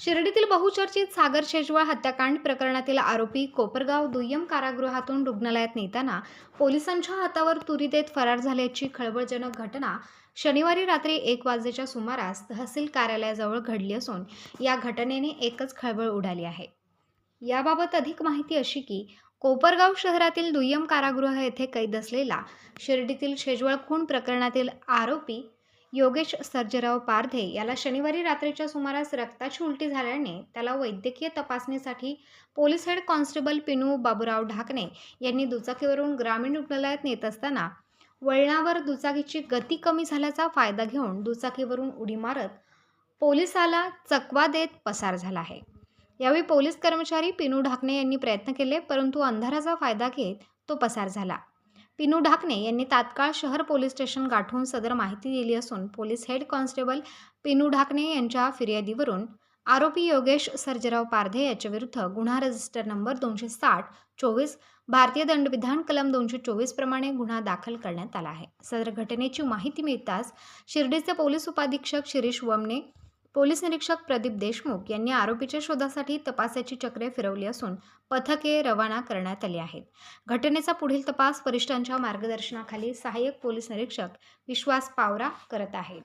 शिर्डीतील बहुचर्चित सागर शेजवळ हत्याकांड प्रकरणातील आरोपी कोपरगाव दुय्यम कारागृहातून रुग्णालयात नेताना पोलिसांच्या हातावर तुरी देत फरार झाल्याची खळबळजनक घटना शनिवारी रात्री एक वाजेच्या सुमारास तहसील कार्यालयाजवळ घडली असून या घटनेने एकच खळबळ उडाली आहे. याबाबत अधिक माहिती अशी की कोपरगाव शहरातील दुय्यम कारागृह येथे कैद असलेला शिर्डीतील शेजवळ खून प्रकरणातील आरोपी योगेश सर्जेराव पारधे याला शनिवारी रात्रीच्या सुमारास रक्ताची उलटी झाल्याने त्याला वैद्यकीय तपासणीसाठी police head constable Pinu Baburao Dhakane यांनी दुचाकीवरून ग्रामीण रुग्णालयात नेत असताना वळणावर दुचाकीची गती कमी झाल्याचा फायदा घेऊन दुचाकीवरून उडी मारत पोलिसाला चकवा देत पसार झाला आहे. यावेळी पोलीस कर्मचारी पिनू ढाकणे यांनी प्रयत्न केले परंतु अंधाराचा फायदा घेत तो पसार झाला. पिनू ढाकणे यांनी तात्काळ शहर पोलीस स्टेशन गाठून सदर माहिती दिली असून police head constable Pinu Dhakane यांच्या फिर्यादीवरून आरोपी योगेश सर्जेराव पारधे याच्याविरुद्ध गुन्हा रजिस्टर नंबर दोनशे साठ चोवीस भारतीय दंडविधान कलम दोनशे चोवीस प्रमाणे गुन्हा दाखल करण्यात आला आहे. सदर घटनेची माहिती मिळताच शिर्डीचे पोलीस उपाधीक्षक शिरीष वमने पोलीस निरीक्षक प्रदीप देशमुख यांनी आरोपीच्या शोधासाठी तपासाची चक्रे फिरवली असून पथके रवाना करण्यात आली आहेत. घटनेचा पुढील तपास वरिष्ठांच्या मार्गदर्शनाखाली सहाय्यक पोलीस निरीक्षक विश्वास पावरा करत आहेत.